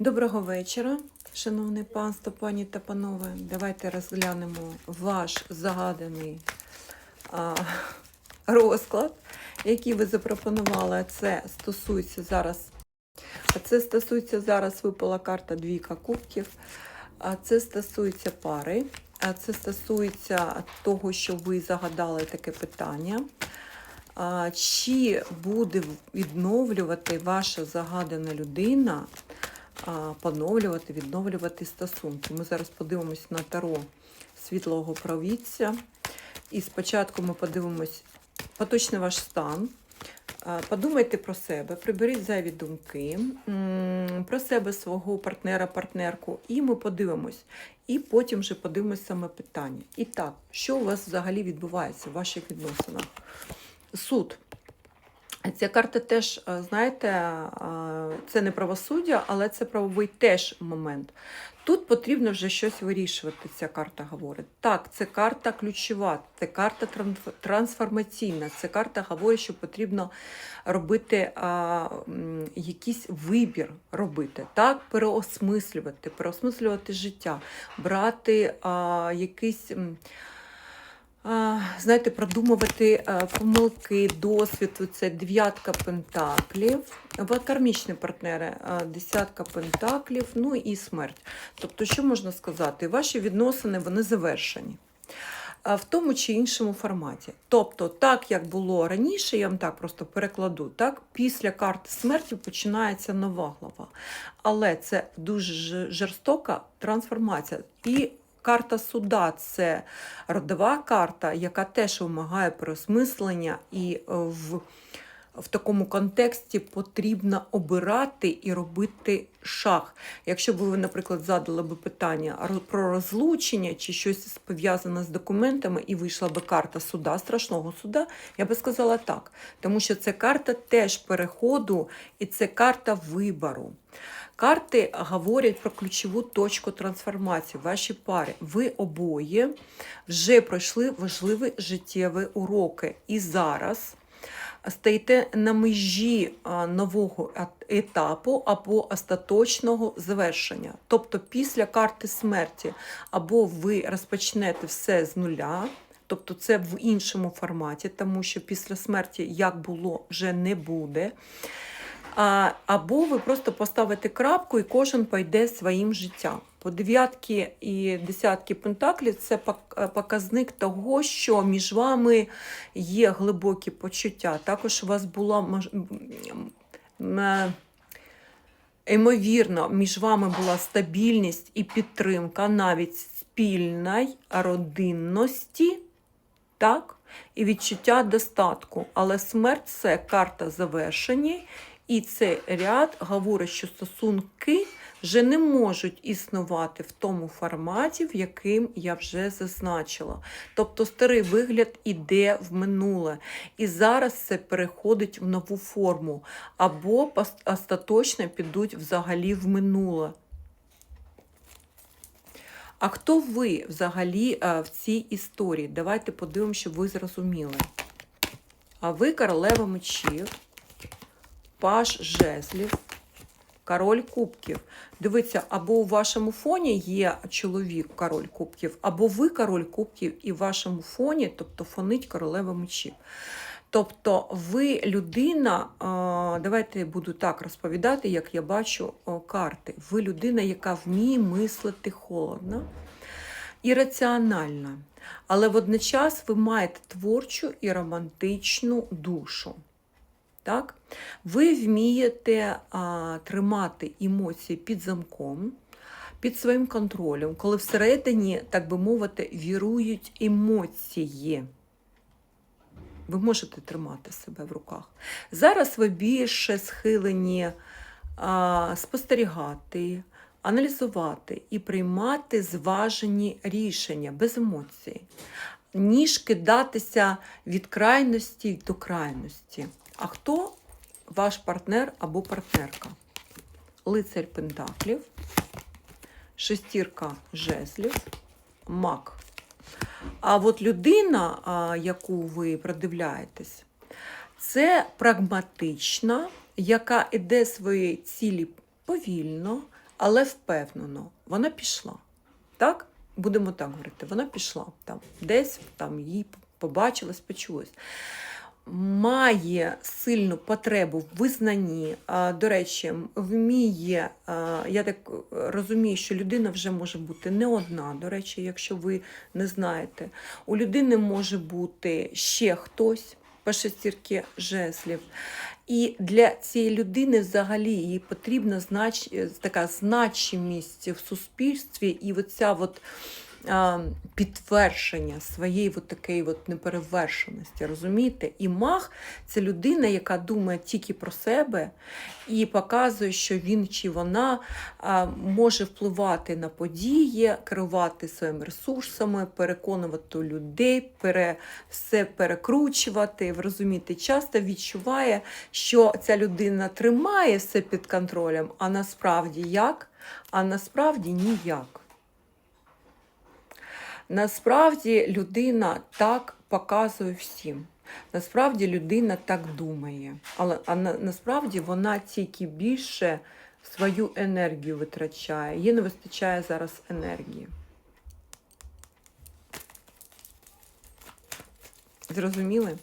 Доброго вечора, шановне панство, пані та панове. Давайте розглянемо ваш загаданий а, розклад, який ви запропонували. Це стосується зараз. а Це стосується зараз випала карта Двійка кубків. А це стосується пари. А це стосується того, що ви загадали таке питання. Чи буде відновлювати ваша загадана людина? Поновлювати, відновлювати стосунки. Ми зараз подивимось на таро світлого провідця. І спочатку ми подивимось поточний ваш стан. Подумайте про себе, приберіть зайві думки, про себе, свого партнера, партнерку, і ми подивимось. І потім вже подивимось саме питання. І так, що у вас взагалі відбувається в ваших відносинах? Суд. Ця карта теж, е, знаєте, е, це не правосуддя, але це правовий теж момент. Тут потрібно вже щось вирішувати, ця карта говорить. Так, це карта ключова, це карта трансформаційна, це карта говорить, що потрібно робити а, якийсь вибір робити, так, переосмислювати, переосмислювати життя, брати а, якийсь. Знаєте, продумувати помилки, досвід. Це дев'ятка пентаклів, кармічні партнери, десятка пентаклів, ну і смерть. Тобто, що можна сказати? Ваші відносини вони завершені. В тому чи іншому форматі. Тобто, так як було раніше, я вам так просто перекладу, так після карти смерті починається нова глава. Але це дуже жорстока трансформація. І карта суда це родова карта, яка теж вимагає переосмислення, і е, в, в такому контексті потрібно обирати і робити шаг. Якщо б ви, наприклад, задали би питання про розлучення чи щось пов'язане з документами, і вийшла би карта суда, страшного суда, я би сказала так. Тому що це карта теж переходу і це карта вибору. Карти говорять про ключову точку трансформації в вашій парі. Ви обоє вже пройшли важливі життєві уроки. І зараз стоїте на межі нового етапу або остаточного завершення. Тобто після карти смерті або ви розпочнете все з нуля. Тобто це в іншому форматі, тому що після смерті як було, вже не буде. Або ви просто поставите крапку і кожен пойде своїм життям. По дев'ятки і десятки пентаклів це е, показник того, що між вами є глибокі почуття. Також у вас була е, Ймовірно, між вами була стабільність і підтримка навіть спільної родинності, так? і відчуття достатку. Але смерть це карта завершення, і цей ряд говорить, що стосунки вже не можуть існувати в тому форматі, в яким я вже зазначила. Тобто старий вигляд іде в минуле. І зараз це переходить в нову форму, або остаточно підуть взагалі в минуле. А хто ви взагалі е, в цій історії? Давайте подивимося, щоб ви зрозуміли. А ви королева мечів, паш жезлів, король кубків. Дивіться, або у вашому фоні є чоловік король кубків, або ви король кубків, і в вашому фоні, тобто фонить королева мечів. Тобто ви людина, давайте буду так розповідати, як я бачу карти. Ви людина, яка вміє мислити холодно і раціонально, але водночас ви маєте творчу і романтичну душу. Так? Ви вмієте а, тримати емоції під замком, під своїм контролем, коли всередині, так би мовити, вірують емоції. Ви можете тримати себе в руках. Зараз ви більше схилені а, спостерігати, аналізувати і приймати зважені рішення без емоцій, ніж кидатися від крайності до крайності. А хто ваш партнер або партнерка? Лицарь Пентаклів, шестірка жезлів, мак. А от людина, яку ви продивляєтесь, це прагматична, яка іде своєї цілі повільно, але впевнено, вона пішла. Так? Будемо так говорити, вона пішла там, десь там їй побачилось, почулось. Має сильну потребу в визнанні. До речі, вміє, я так розумію, що людина вже може бути не одна. До речі, якщо ви не знаєте, у людини може бути ще хтось по шестірки жеслів. І для цієї людини взагалі їй потрібна знач... така значимість в суспільстві, і оця от, підтвердження своєї от такої от неперевершеності. Розумієте? І маг це людина, яка думає тільки про себе і показує, що він чи вона може впливати на події, керувати своїми ресурсами, переконувати людей, пере, все перекручувати. Ви розумієте, часто відчуває, що ця людина тримає все під контролем, а насправді як? А насправді ніяк. Насправді людина так показує всім. Насправді людина так думає. Але а на, насправді вона тільки більше свою енергію витрачає. Їй не вистачає зараз енергії. Зрозуміли?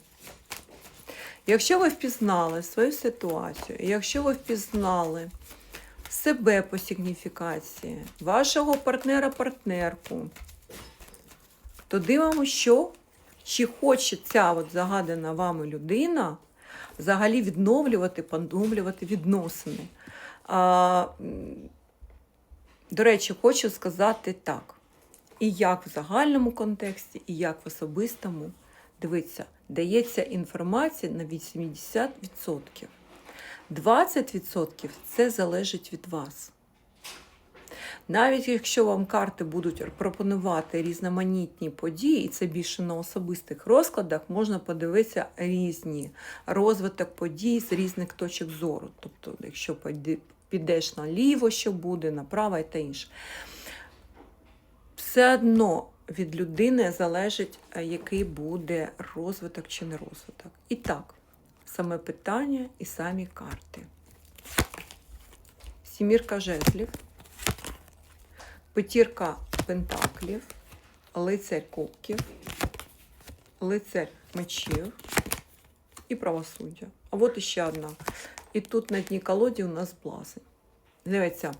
Якщо ви впізнали свою ситуацію, якщо ви впізнали себе по сигніфікації, вашого партнера-партнерку, то дивимося, що чи хоче ця от загадана вами людина взагалі відновлювати, поновлювати відносини. А, до речі, хочу сказати так. І як в загальному контексті, і як в особистому, дивіться, дається інформація на 80%. 20% це залежить від вас. Навіть якщо вам карти будуть пропонувати різноманітні події, і це більше на особистих розкладах, можна подивитися різні розвиток подій з різних точок зору. Тобто, якщо підеш наліво, що буде, направо і та інше. Все одно від людини залежить, е, який буде розвиток чи не розвиток. І так, саме питання і самі карти. Сімірка жезлів, п'ятірка пентаклів, лицарь кубків, лицарь мечів і правосуддя. А от іще одна. І тут на дні колоді у нас блазень. Дивіться.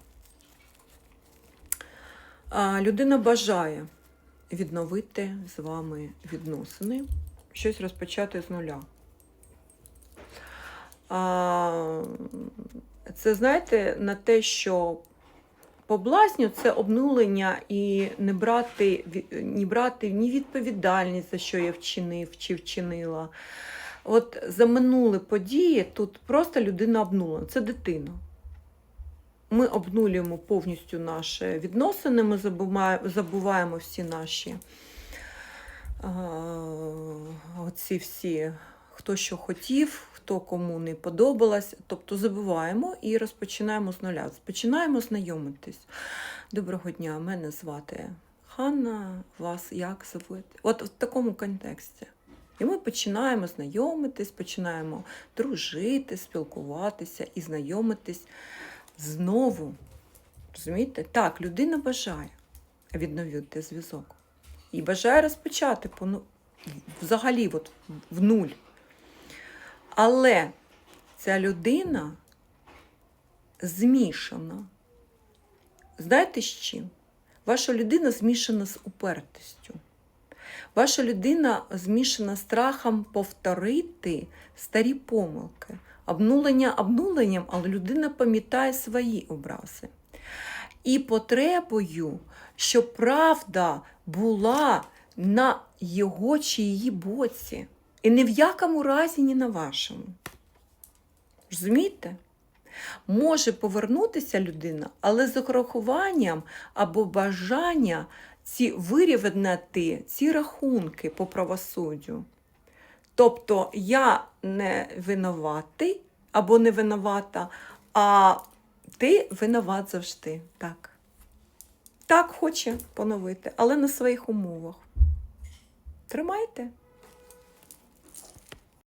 Людина бажає відновити з вами відносини, щось розпочати з нуля. Це знаєте, на те, що по блазню це обнулення і не брати, ні брати ні відповідальність, за що я вчинив чи вчинила. От за минулі події тут просто людина обнулена. Це дитина. Ми обнулюємо повністю наші відносини, ми забуваємо всі наші оці всі, хто що хотів, хто кому не подобалось. Тобто забуваємо і розпочинаємо з нуля. Починаємо знайомитись. Доброго дня, мене звати Ханна, вас як звати? От в такому контексті. І ми починаємо знайомитись, починаємо дружити, спілкуватися і знайомитись знову. Розумієте? Так, людина бажає відновити зв'язок. І бажає розпочати по, ну, взагалі от, в нуль. Але ця людина змішана. Знаєте з чим? Ваша людина змішана з упертостю. Ваша людина змішана страхом повторити старі помилки. Обнулення обнуленням, але людина пам'ятає свої образи. І потребою, щоб правда була на його чи її боці. І ні в якому разі не на вашому. Розумієте? Може повернутися людина, але з урахуванням або бажання ці вирівняти ці рахунки по правосуддю. Тобто я не винуватий або не винувата, а ти винуват завжди. Так. Так хоче поновити, але на своїх умовах. Тримайте.